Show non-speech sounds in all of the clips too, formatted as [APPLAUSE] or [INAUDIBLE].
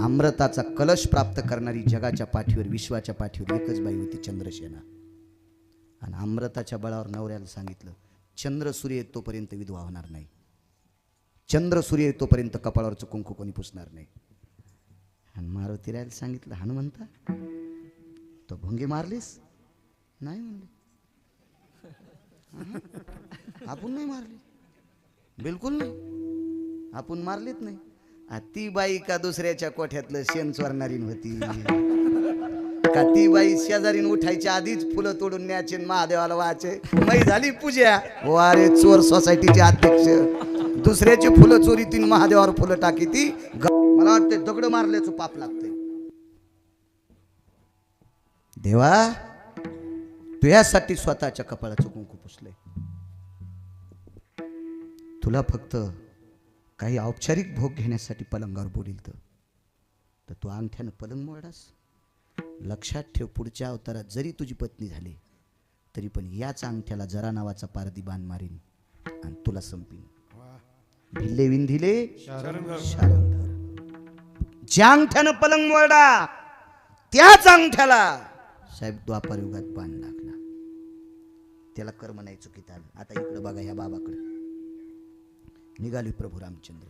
अमृताचा कलश प्राप्त करणारी जगाच्या पाठीवर विश्वाच्या पाठीवर एकच बाई होती चंद्रसेना. आणि अमृताच्या बळावर नवऱ्याला सांगितलं चंद्र सूर्य येतोपर्यंत विधवा होणार नाही. चंद्र सूर्य येतोपर्यंत कपाळावरचं कुंकू कोणी पुसणार नाही. आणि मारुती रायला सांगितलं हनुमंता तो भोंगे मारलीस? नाही म्हणले. आपण नाही मारली. बिलकुल नाही. आपण मारलीत नाही. ती बाई का दुसऱ्याच्या कोठ्यातलं शेण चोरणारी होती? का ती बाई शेजारीन उठायच्या आधीच फुलं तोडून न्यायचे आणि महादेवाला वाचे मै झाली पूजा. हो, वारे चोर सोसायटीचे अध्यक्ष. दुसऱ्याची फुलं चोरी तीन महादेवावर फुलं टाकी ती मला वाटते दगड मारल्याचं पाप लागते देवा तुझ्यासाठी स्वतःच्या कपाळाचं कुंकू पुसले तुला फक्त काही औपचारिक भोग घेण्यासाठी पलंगावर बोलील तर. तर तू अंगठ्यानं पलंग मोडास. लक्षात ठेव पुढच्या अवतारात जरी तुझी पत्नी झाली तरी पण याच अंगठ्याला जरा नावाचा पारदी बाण मारीन आणि तुला संपीन. भिल्ले विंधिले शारंधर ज्या अंगठ्यानं पलंग मोडा त्याच अंगठ्याला साहेब द्वापार युगात बाण लागला. त्याला कर्म नाही चुकीत आलं. आता इकडं बघा ह्या बाबाकडे. निघाली प्रभू रामचंद्र.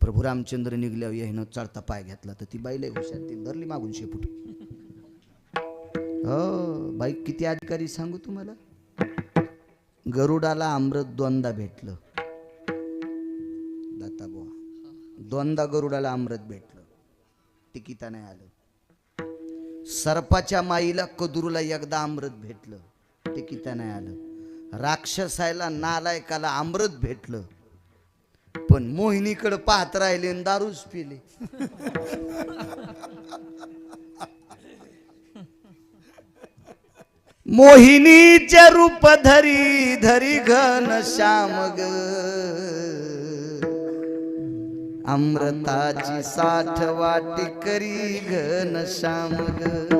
प्रभू रामचंद्र निघल्यावर येनं चढता पाय घेतला तर ती बाईला हुशार ती धरली मागून शेपूट. हो बाई किती अधिकारी सांगू तुम्हाला? गरुडाला अमृत दोनदा भेटलं. दाता बुवा दोनदा गरुडाला अमृत भेटलं. तिकिता नाही आलं. सर्पाच्या माईला कदुरूला एकदा अमृत भेटलं. तिकिता नाही आलं. राक्षसायला नालायकाला अमृत भेटलं. पण मोहिनीकडे पाहत राहिले आणि दारूच पिले. मोहिनीचे रूप धरी धरी घन श्याम ग अमृताची साठ वाटी करी घन श्याम ग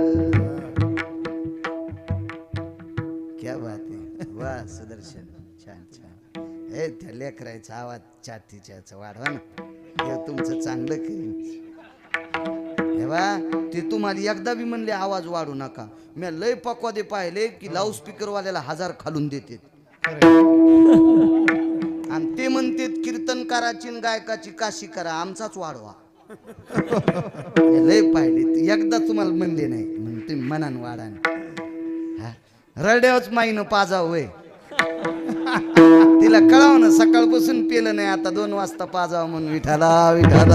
हे त्या लेकरायचा आवाज छातीच्या वाढवा ना. हे तुमचं चांगलं करीन. हे बा ते तुम्हाला एकदा बी म्हणले आवाज वाढू नका. मी लय पक्वादे पाहिले की लाऊडस्पीकर वाल्याला हजार खालून देते आणि ते म्हणते कीर्तनकाराची गायकाची काशी करा आमचाच वाढवा. लय पाहिले. एकदा तुम्हाला म्हणले नाही म्हणते मनान वाढा हा? माईन पाजा पाजाव वय तिला कळाव ना सकाळपासून पेलं नाही आता दोन वाजता पाजावं म्हणून विठाला विठाला.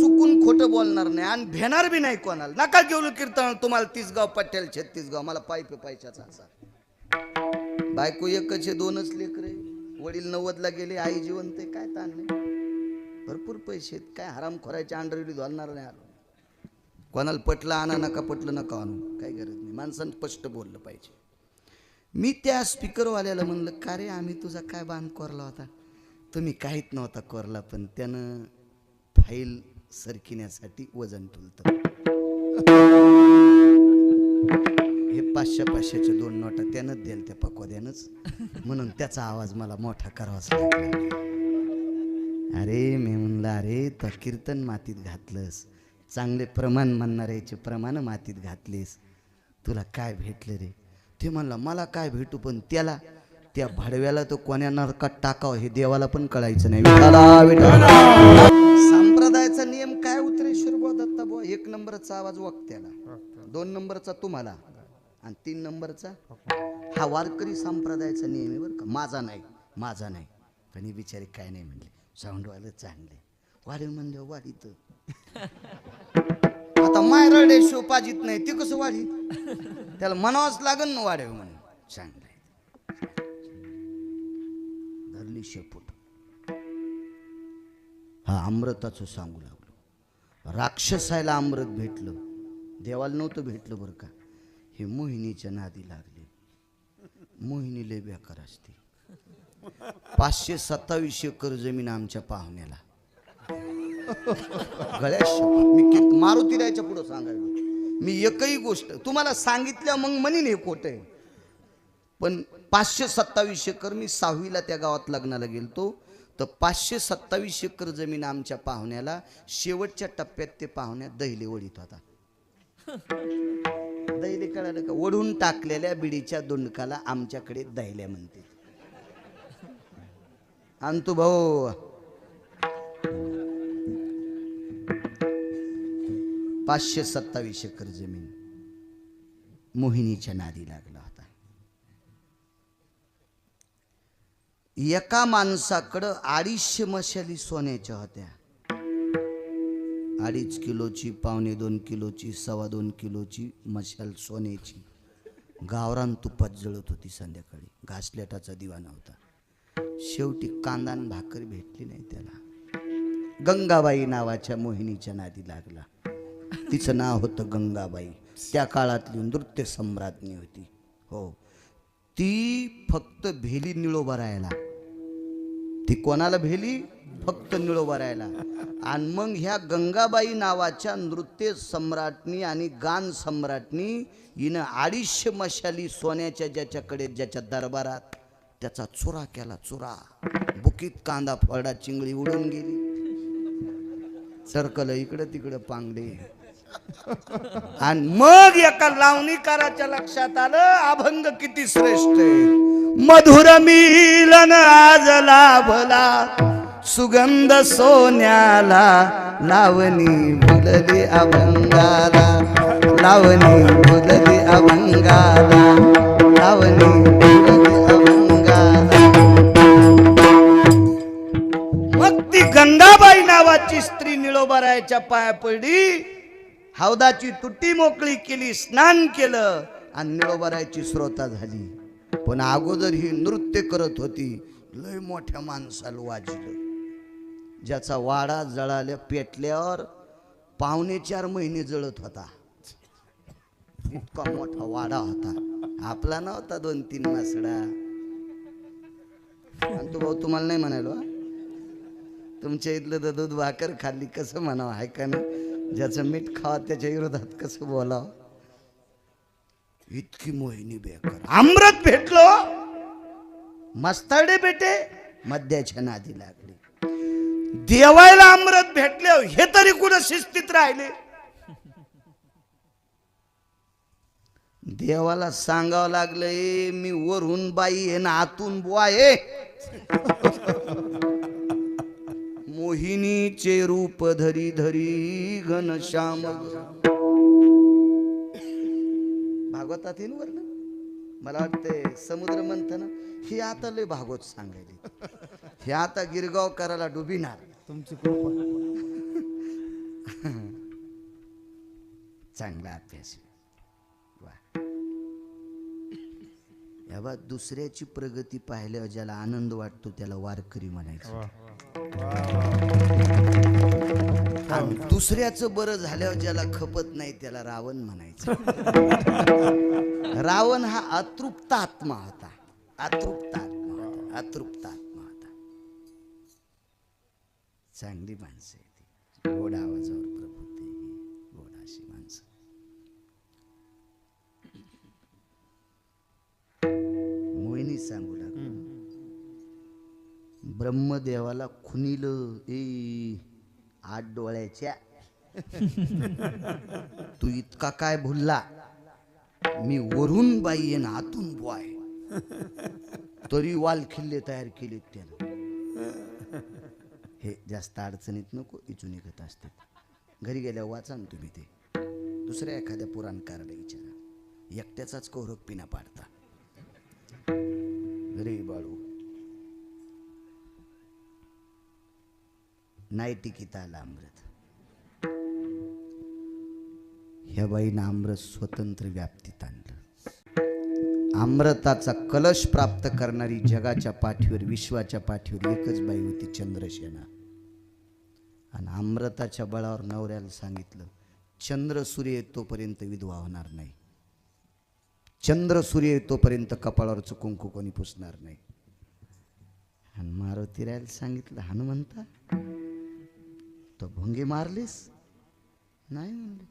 चुकून खोटं बोलणार नाही आणि भेणार बी नाही कोणाला. नका घेऊन कीर्तन तुम्हाला तीस गाव पट्ट्याला छत्तीस गाव मला पायपे पायच्याचा असा. बायको एकच दोनच लेकरे वडील नव्वदला गेले आई जिवंत आहे काय ताण नाही. भरपूर पैसे आहेत काय हराम खोरायचे अंडरविडी घालणार नाही आलो. कोणाला पटलं आणा नका पटलं नका आणू. काही गरज नाही. माणसानं स्पष्ट बोललं पाहिजे. मी त्या स्पीकरवाल्याला म्हणलं का रे आम्ही तुझा काय बांध कोरला होता? तुम्ही काहीच नव्हता कोरला पण त्यानं फाईल सरकिण्यासाठी वजन तुलतं. [LAUGHS] हे पाचशे पाचशेचे दोन नोटा त्यानंच द्याल त्या पकवाद्यानंच. म्हणून त्याचा आवाज मला मोठा करावाच लागला. अरे मी म्हणलं अरे तो कीर्तन मातीत घातलंस. चांगले प्रमाण म्हणणाऱ्याचे प्रमाण मातीत घातलेस. तुला काय भेटलं रे? ते म्हणला मला काय भेटू पण त्याला? त्या भाडव्याला तो कोण्या नरकात टाकावं हे देवाला पण कळायचं नाही. संप्रदायाचा नियम काय उतरेश्वर बुवा दत्ता बुवा? एक नंबरचा आवाज वक्त्याला दोन नंबरचा तुम्हाला आणि तीन नंबरचा हा वारकरी संप्रदायाचा नियम आहे बरं का. माझा नाही माझा नाही. पण हे बिचारे काय नाही म्हणले. साऊंडवालं चांगले. वाढीव म्हणले वाढीत आता माय रडे शो पाजित नाही ते कसं वाढी [LAUGHS] त्याला म्हणावंच लागन ना वाढेव म्हणून. चांगलं धरली शेपूट. हा अमृताचं सांगू लागलो. राक्षसायला अमृत भेटलं. देवाला नव्हतं भेटलं बरं का. हे मोहिनीच्या नादी लागले. मोहिनी लय बेकार असते पाचशे सत्तावीस एकर जमीन आमच्या पाहुण्याला. गळ्यात मी मारुती रायच्या पुढं सांगायला. मी एकही गोष्ट तुम्हाला सांगितल्या मग म्हणीन हे खोट आहे. पण पाचशे सत्तावीस एकर मी सहावीला त्या गावात लग्नाला गेलतो. तर पाचशे सत्तावीस एकर जमीन आमच्या पाहुण्याला शेवटच्या टप्प्यात ते पाहुण्यात दहिले ओढीत होता. दैले कळालं का? ओढून टाकलेल्या बिडीच्या दोंडकाला आमच्याकडे दहिल्या म्हणते. अंतू भाऊ पाचशे सत्तावीस एकर जमीन मोहिनीच्या नादी लागला होता. एका माणसाकडं अडीचशे मशाली सोन्याच्या होत्या. अडीच किलोची पावणे दोन किलोची सव्वा दोन किलोची मशाल सोन्याची. गावरान तुपात जळत होती संध्याकाळी. घासलेटाचा दिवाणा होता. शेवटी कांदान भाकर भेटली नाही त्याला. गंगाबाई नावाच्या मोहिनीच्या नादी लागला. तिचं नाव होतं गंगाबाई. त्या काळातली नृत्य सम्राज्ञी होती. हो. ती फक्त भेली निळोबा राहायला ती कोणाला भेली? फक्त निळोबा राहायला आणि मग ह्या गंगाबाई नावाच्या नृत्य सम्राटनी आणि गान सम्राटनी हिनं अडीचशे मशाली सोन्याच्या ज्याच्याकडे ज्याच्या दरबारात त्याचा चुरा केला चुरा. बुकीत कांदा फळडा चिंगळी उडून गेली. सरकलं इकडं तिकडं पांगडे. [LAUGHS] आणि मग एका लावणीकाराच्या लक्षात आलं अभंग किती श्रेष्ठ आहे. मधुर मिलन आज लाभला सुगंध सोन्याला लावणी भुलली अभंगाला लावणी भुलली अभंगाला लावणी भुलली अभंगाला. मग ती गंगाबाई नावाची स्त्री निळोबरायच्या पाया पडली हौदाची तुटी मोकळी केली स्नान केलं आणि निळोबरायची श्रोता झाली. पण अगोदर ही नृत्य करत होती. लय मोठ्या माणसाला वाजलं. ज्याचा वाडा जळाल्या पेटल्यावर पावणे चार महिने जळत होता. इतका मोठा वाडा होता. आपला नव्हता दोन तीन मासडा. आणि तो भाऊ तुम्हाला नाही म्हणालो तुमच्या इथलं तर दूध भाकर खाल्ली कसं म्हणावं? आहे का नाही? ज्याचं मीठ खावा त्याच्या विरोधात कसं बोलावं? इतकी मोहिनी बेकार. अमृत भेटलो. मस्ताडे बेटे मद्याच्या नादी लागली. देवायला अमृत भेटले हे तरी कुठं शिस्तीत राहिले? देवाला सांगावं लागलंय मी वरून बाई आहे ना आतून बुवा आहे. मोहिनीचे रूप धरी धरी घनश्याम भागवतात आहे ना वर्ण मला वाटते समुद्र मंथन हे आता लय भागवत सांगायले. हे आता गिरगाव करायला डुबिनार तुमची चांगला अभ्यास. वा. दुसऱ्याची प्रगती पाहिल्यावर ज्याला आनंद वाटतो त्याला वारकरी म्हणायचं. आणि दुसऱ्याचं बरं झाल्यावर ज्याला खपत नाही त्याला रावण म्हणायचं. रावण हा अतृप्त आत्मा होता. अतृप्त आत्मा होता. अतृप्त आत्मा होता. चांगली माणसं ती. गोड आवाजावर प्रभुते गोड अशी माणसं. मोहिनी सांगू लागली. ब्रह्मदेवाला खुनिल ए आठ डोळ्याच्या. तू इतका काय भुलला? मी वरून बाई आहे ना आतून बॉय तरी वाल खिल्ले तयार केलेत त्यानं. हे जास्त अडचणीत नको इचून निघत असतात. घरी गेल्यावर वाचा ना तुम्ही ते. दुसऱ्या एखाद्या पुराणकाराला विचारा एकट्याचाच कौरव पिना पाडता. रे बाळू नाही टिकित आला अमृत. ह्या बाईनं अमृत स्वतंत्र व्याप्तीत आणलं. अमृताचा कलश प्राप्त करणारी जगाच्या पाठीवर विश्वाच्या पाठीवर एकच बाई होती चंद्रसेना आणि अमृताच्या बळावर नवऱ्याला सांगितलं चंद्र सूर्य येतोपर्यंत विधवा होणार नाही. चंद्र सूर्य येतोपर्यंत कपाळावरचं कुंकू कोणी पुसणार नाही. आणि मारुती रायला सांगितलं हनुमंता तो भोंगे मारलीस? नाही म्हणले.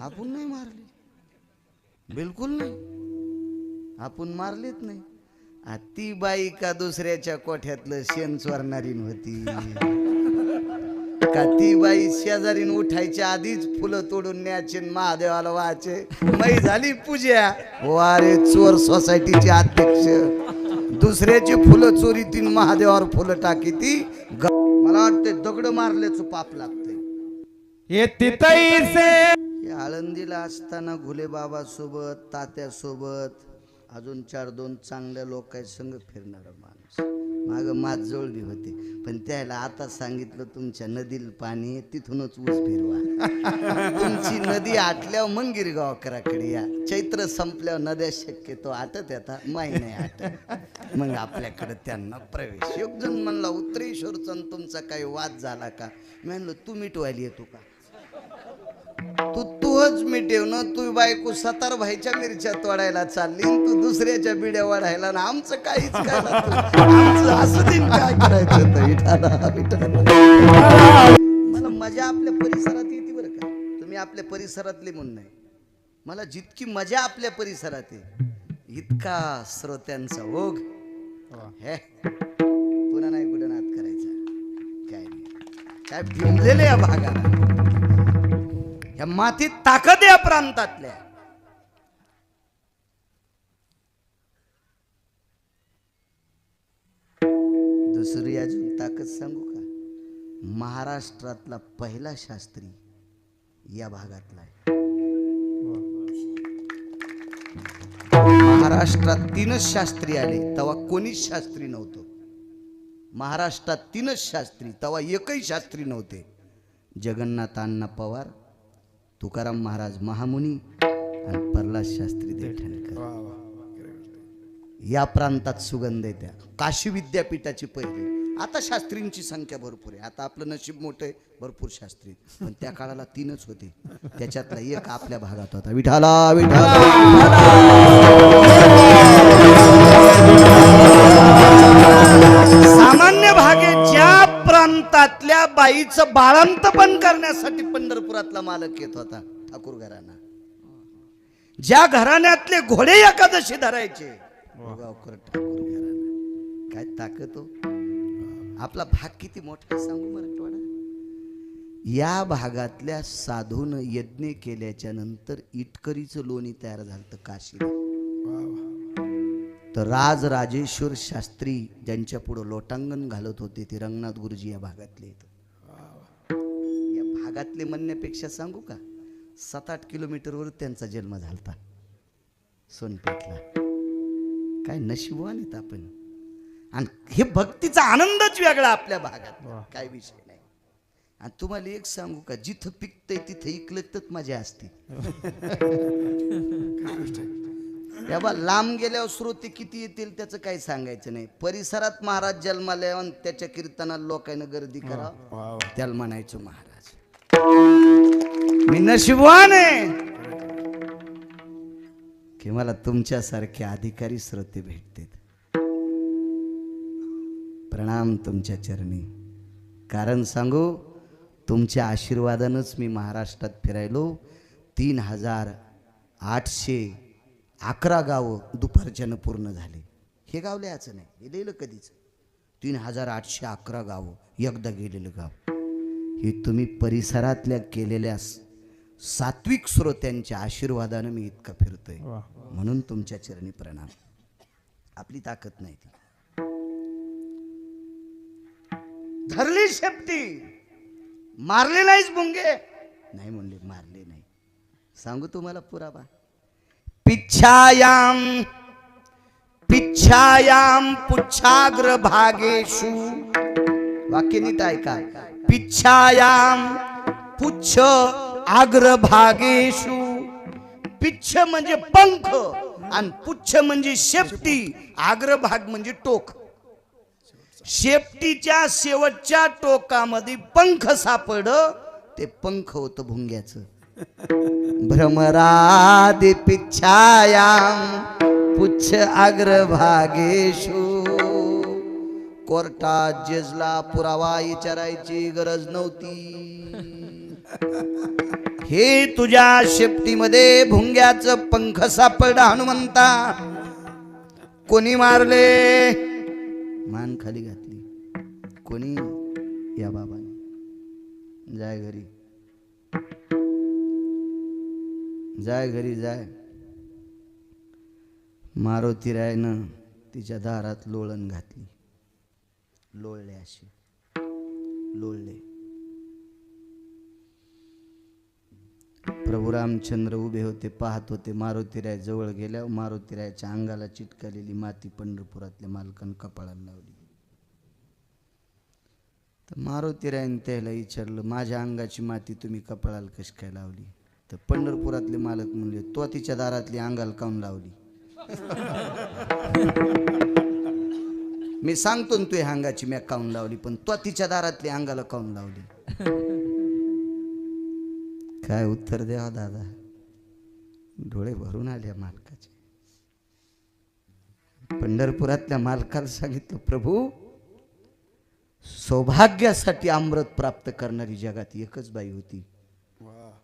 आपण नाही मारली. बिलकुल नाही. आपण मारलीत नाही. आ, ती बाई का दुसऱ्याच्या कोठ्यातलं शेण चोरणारी होती? का ती बाई शेजारीन उठायच्या आधीच फुलं तोडून न्यायचे महादेवाला वाचे मै झाली पूजा. वारे चोर सोसायटीचे अध्यक्ष. दुसऱ्याची फुलं चोरी तीन महादेवावर फुलं टाकी ती मला वाटते दगड मारल्याचं पाप हे आळंदीला असताना घुले बाबा सोबत तात्या सोबत अजून चार दोन चांगल्या लोकांसंग फिरणारा माणूस. माग माझजवळ बी होते. पण त्याला आता सांगितलं तुमच्या नदीला पाणी तिथूनच ऊस फिरवा. [LAUGHS] तुमची नदी आटल्यावर मग गिरगावकराकडे या. चैत्र संपल्यावर नद्या शक्यतो आटत येतात माही नाही आटत. मग आपल्याकडे त्यांना प्रवेश. एक जण म्हणला उत्तरेश्वरचा तुमचा काही वाद झाला का? म्हणलं तू मिटवायला येतो का? तूच मी ना तू बायको सतार भाईच्या मिरच्या तोडायला चालली तू दुसऱ्याच्या बिड्या वाढायला ना आमचं काहीच काय आमचं असं दिन काय करायचं होतं विठाला विठाला मला मजा आपल्या परिसरात येते बरं का. तुम्ही आपल्या परिसरातले म्हणून नाही. मला जितकी मजा आपल्या परिसरात आहे इतका श्रोत्यांचा ओघ. हे पुन्हा नाही कुठं नाद करायचा. काय नाही. काय भिमलेले या भागाला. त्या मातीत ताकद या प्रांतातल्या. दुसरी अजून ताकद सांगू का? महाराष्ट्रातला पहिला शास्त्री या भागातला आहे. महाराष्ट्रात तीनच शास्त्री आले तेव्हा कोणीच शास्त्री नव्हतं. महाराष्ट्रात तीनच शास्त्री तेव्हा एकही शास्त्री नव्हते. जगन्नाथ अण्णा पवार तुकाराम महाराज महामुनी आणि प्रल्हाद शास्त्री देठणकर या प्रांतात सुगंध आहे त्या काशी विद्यापीठाची पहिली. आता शास्त्रींची संख्या भरपूर आहे. आता आपलं नशीब मोठं आहे भरपूर शास्त्री पण त्या काळाला तीनच होते. त्याच्यातला एक आपल्या भागात होता. विठाला ज्या घरातल्या बाईचं बाळंतपण करण्यासाठी पंढरपुरातला मालक येत होता ठाकूर घराणा. ज्या घराण्यातले घोडे एकादशी धरायचे ठाकूर घराणा. काय ताकद हो? आपला भाग किती मोठा सांगू मराठवाडा? या भागातल्या साधून यज्ञ केल्याच्यानंतर इटकरीचं लोणी तयार झालं होतं काशीला. तर राज राजेश्वर शास्त्री ज्यांच्या पुढं लोटांगण घालत होते ते रंगनाथ गुरुजी या भागातले या भागातले म्हणण्यापेक्षा सांगू का? सात आठ किलोमीटरवर त्यांचा जन्म झालता. सोनपेठला. काय नशिबवान आहेत आपण. आणि हे भक्तीचा आनंदच वेगळा आपल्या भागात. काय विषय नाही. आणि तुम्हाला एक सांगू का? जिथं पिकतंय तिथं इकलं तर मजा असते. [LAUGHS] तेव्हा लांब गेल्यावर श्रोते किती येतील त्याचं काही सांगायचं नाही. परिसरात महाराज जन्माला आणि त्याच्या कीर्तनात लोकांना गर्दी करा. त्याला म्हणायचो महाराज. मी नशिबवान आहे. की मला तुमच्यासारखे अधिकारी श्रोते भेटतात. प्रणाम तुमच्या चरणी. कारण सांगू तुमच्या आशीर्वादानंच मी महाराष्ट्रात फिरायलो. तीन हजार आठशे अकरा गावं दुपारच्यानं पूर्ण झाले. हे गाव लिहायचं नाही हे लिहिलं कधीच? तीन हजार आठशे अकरा गावं एकदा गेलेलं गाव. हे तुम्ही परिसरातल्या केलेल्या सात्विक श्रोत्यांच्या आशीर्वादानं मी इतका फिरतोय. म्हणून तुमच्या चरणी प्रणाम. आपली ताकद नाही ती. धरली शेपटी. मारले नाहीच बुंगे. नाही म्हणले मारले नाही. सांगू तुम्हाला पुरावा? पिच्छायाम पिच्छायाम पुच्छाग्र भागेशु वाक्य नीट ऐका. पिच्छायाम पुच्छ आग्रभागेशु पिच्छ म्हणजे पंख आणि पुच्छ म्हणजे शेपटी आग्रभाग म्हणजे टोक. शेपटीच्या शेवटच्या टोकामध्ये पंख सापड ते पंख होत भुंग्याचं. भ्रमरादिपिच्छायां पुच्छ अग्रभागेशु कोर्टात जजला पुरावा विचारायची गरज नव्हती। हे तुझ्या शेपटीमध्ये भुंग्याचं पंख सापड हनुमंता। कोणी मारले? मान खाली घातली। कोणी? या बाबाने। जाय घरी। जाय घरी जाय. मारुती रायनं तिच्या दारात लोळण घातली. लोळले अशी लोळले. प्रभू रामचंद्र उभे होते पाहत होते. मारुतीराय जवळ गेल्यावर मारुतीरायाच्या अंगाला चिटकलेली माती पंढरपुरातल्या मालकानं कपाळाला लावली. तर मारुतीरायने त्याला विचारलं माझ्या अंगाची माती तुम्ही कपाळाला कशी काय लावली? तर पंढरपुरातले मालक म्हणले तो तिच्या दारातली अंगाला काऊन लावली? [LAUGHS] मी सांगतो ना तू ह्या अंगाची मॅक काऊन लावली? पण तो तिच्या दारातली अंगाला काऊन लावली? [LAUGHS] काय उत्तर द्यावा दादा? डोळे भरून आल्या मालकाचे. पंढरपुरातल्या मालकाला सांगितलं प्रभू सौभाग्यासाठी अमृत प्राप्त करणारी जगात एकच बाई होती.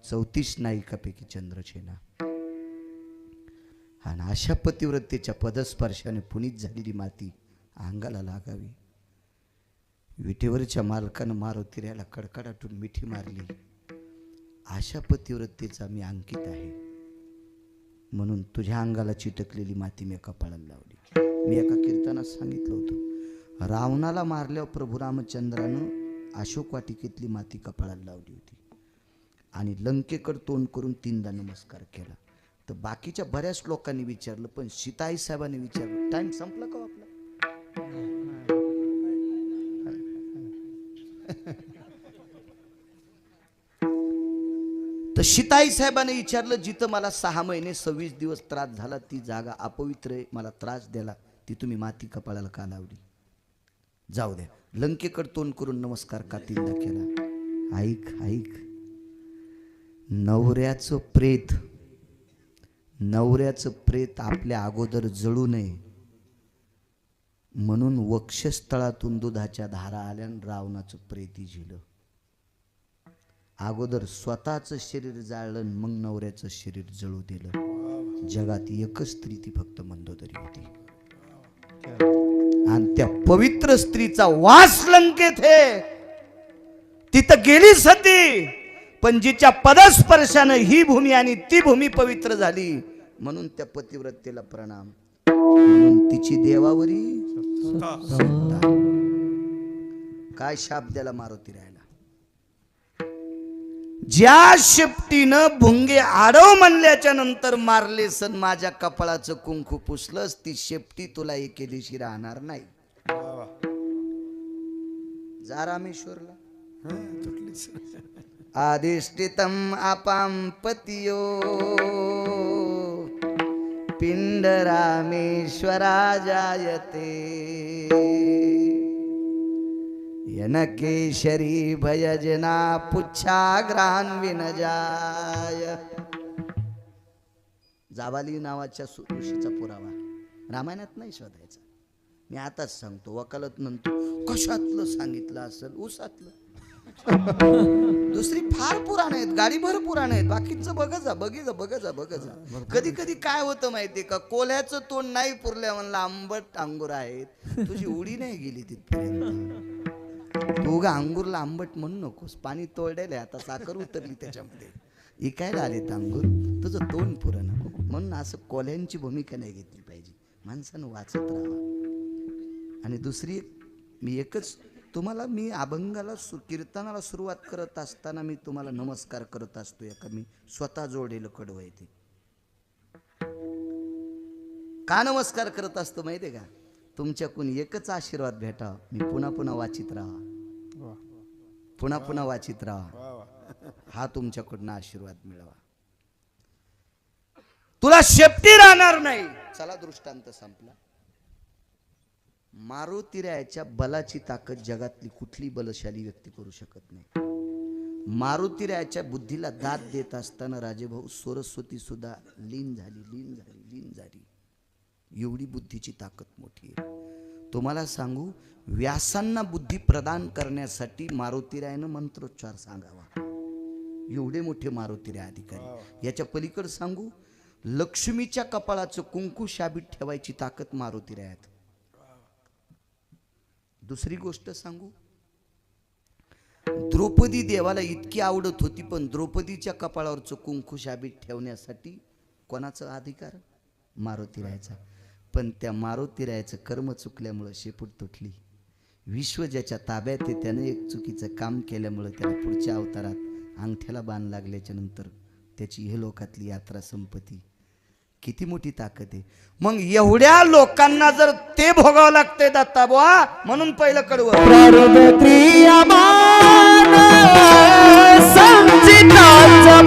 चौतीस नायिकापैकी चंद्रसेना आणि अशा पतिव्रतेच्या पदस्पर्शाने पुनीत झालेली माती अंगाला लागावी. विटेवरच्या मालकानं मारुतीऱ्याला कडकडाटून मिठी मारली. अशा पतिव्रतेचा मी अंकित आहे. म्हणून तुझ्या अंगाला चिटकलेली माती मी कपाळाला लावली. मी एका कीर्तनात सांगितलं होतं रावणाला मारल्यावर प्रभू रामचंद्रानं अशोक वाटिकेतली माती कपाळाला लावली होती. आणि लंकेकडे तोंड करून तीनदा नमस्कार केला. तर बाकीच्या बऱ्याच लोकांनी विचारलं पण सीताई साहेबांनी विचारलं टाइम संपला का हो आपला? तर शिताई साहेबांनी विचारलं जिथं मला सहा महिने सव्वीस दिवस त्रास झाला ती जागा अपवित्र आहे मला त्रास द्याला ती तुम्ही माती कपाळाला का लावली? जाऊ द्या. लंकेकड तोंड करून नमस्कार का तीनदा केला? ऐक ऐक. नवऱ्याचं प्रेत नवऱ्याचं प्रेत आपल्या अगोदर जळू नये. म्हणून वक्षस्थळातून दुधाच्या धारा आल्या रावणाचं प्रेती झिलं अगोदर स्वतःचं शरीर जाळलं मग नवऱ्याचं शरीर जळू दिलं. जगात एकच स्त्री ती फक्त मंदोदरी होती. आणि त्या पवित्र स्त्रीचा वास लंकेत हे. तिथं गेली सती पण जिच्या पदस्पर्शानं ही भूमी आणि ती भूमी पवित्र झाली. म्हणून त्या पतिव्रतेला प्रणाम. तिची देवावरी. काय शाप द्याला मारुती राहिला. ज्या शेपटीनं भुंगे आडव म्हणल्याच्या नंतर मारले सन माझ्या कपाळाचं कुंकू पुसलंस ती शेपटी तुला एके दिवशी राहणार नाही. जा रामेश्वरला. आदिष्टितम आपाम पतियो। पिंड रामेश्वरा जायते यनकेशरी भयजना पुच्छाग्रान विनजाय। जाबाली नावाच्या ऋषीचा पुरावा. रामायणात नाही शोधायचा. मी आताच सांगतो वकालत म्हणतो कशातलं सांगितलं असेल उसातलं दुसरी फार पुराण आहेत गाडीभर पुराण आहेत. बाकीचं बघ जा बघी जा बघ जा बघ जा. कधी कधी काय होतं माहितीये का? कोल्ह्याचं तोंड नाही पुरल्या म्हणलं आंबट अंगूर आहेत. तुझी उडी नाही गेली तिथपर्यंत. तू गा अंगूरला आंबट म्हणू नकोस. पाणी तोडलेलं आहे आता साखर उतरली त्याच्यामध्ये. इकायला आले अंगूर. तुझं तोंड पुरण म्हणून असं कोल्ह्यांची भूमिका नाही घेतली पाहिजे. माणसानं वाचत राहावं. आणि दुसरी मी एकच तुम्हाला मी अभंगाला सु कीर्तनाला सुरुवात करत असताना मी तुम्हाला नमस्कार करत असतो एका मी स्वतः जोडलेलं कडवं आहे ते. का नमस्कार करत असतो माहिती आहे का? तुमच्याकडून एकच आशीर्वाद भेटावा. मी पुन्हा पुन्हा वाचित राहा. पुन्हा पुन्हा वाचित राहा. हा तुमच्याकडून आशीर्वाद मिळावा. तुला शेपटी राहणार नाही. चला दृष्टांत संपला. मारुतिरायाच्या बलाची ताकद जगातली कुठली बलशाली व्यक्ती करू शकत नाही. मारुतिरायाच्या बुद्धीला दाद देत असताना राजेभाऊ सरस्वती सुद्धा लीन झाली लीन झाली लीन झाली. एवढी बुद्धीची ताकद मोठी आहे. तुम्हाला सांगू व्यासांना बुद्धी प्रदान करण्यासाठी मारुतिरायानं मंत्रोच्चार सांगावा. एवढे मोठे मारुतिराय अधिकारी. याच्या पलीकडे सांगू लक्ष्मीच्या कपाळाचं कुंकू शाबीत ठेवायची ताकद मारुती राहत दुसरी गोष्ट सांगू? द्रौपदी देवाला इतकी आवडत होती पण द्रौपदीच्या कपाळावरचं कुंकू शाबीत ठेवण्यासाठी कोणाचा अधिकार? मारुतीरायाचा. पण त्या मारुतीरायाचं कर्म चुकल्यामुळं शेपूट तुटली. विश्व ज्याच्या ताब्यात आहे त्यानं एक चुकीचं काम केल्यामुळं त्याला पुढच्या अवतारात अंगठ्याला बाण लागल्याच्या नंतर त्याची हे लोकातली यात्रा संपती. किती मोठी ताकद आहे. मग एवढ्या लोकांना जर ते भोगावं लागतंय दत्ता बुवा म्हणून पहिलं कडवं. प्रियमान संचिताचा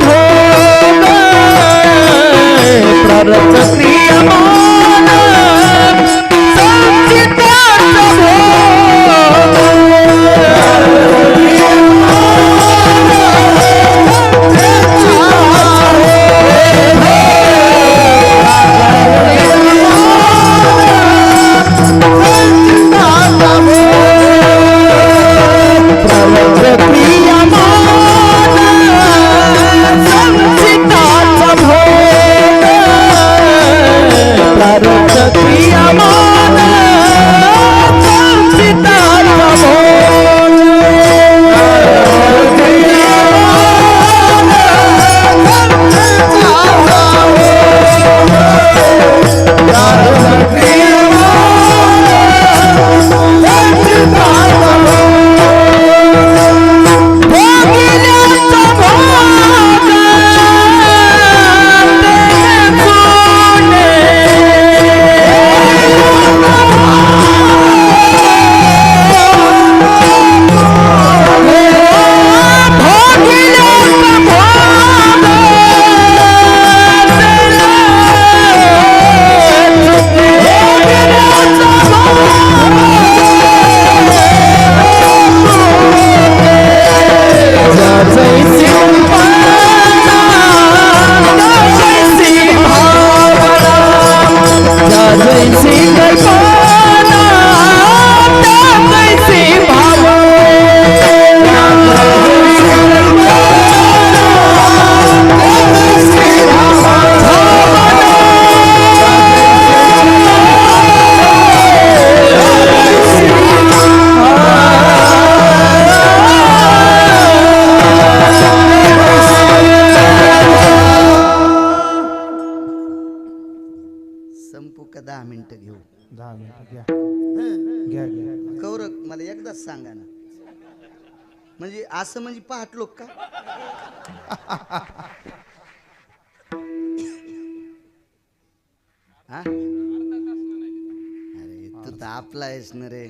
असं म्हणजे पाहत लोक का? हा? अरे तू तर आपला आहेस ना रे.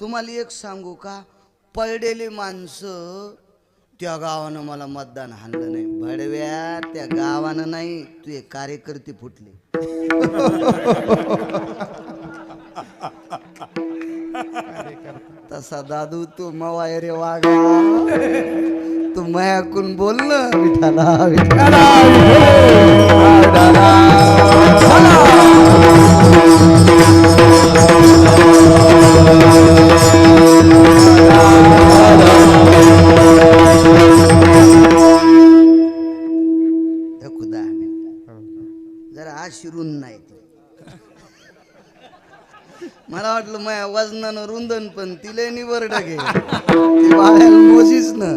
तुम्हाला एक सांगू का? पडलेली माणसं त्या गावानं मला मतदान हाणलं नाही. भडव्या त्या गावानं नाही तुझे कार्यकर्ते फुटले. तसा दादू तू मवाय रे वागा. तू मयाकून बोल ना विठाला विठाला मिनिटं. जरा हा शिरून नाही. मला वाटलं माया वजनानं रुंदन पण तिला निवर घे मोजीच ना.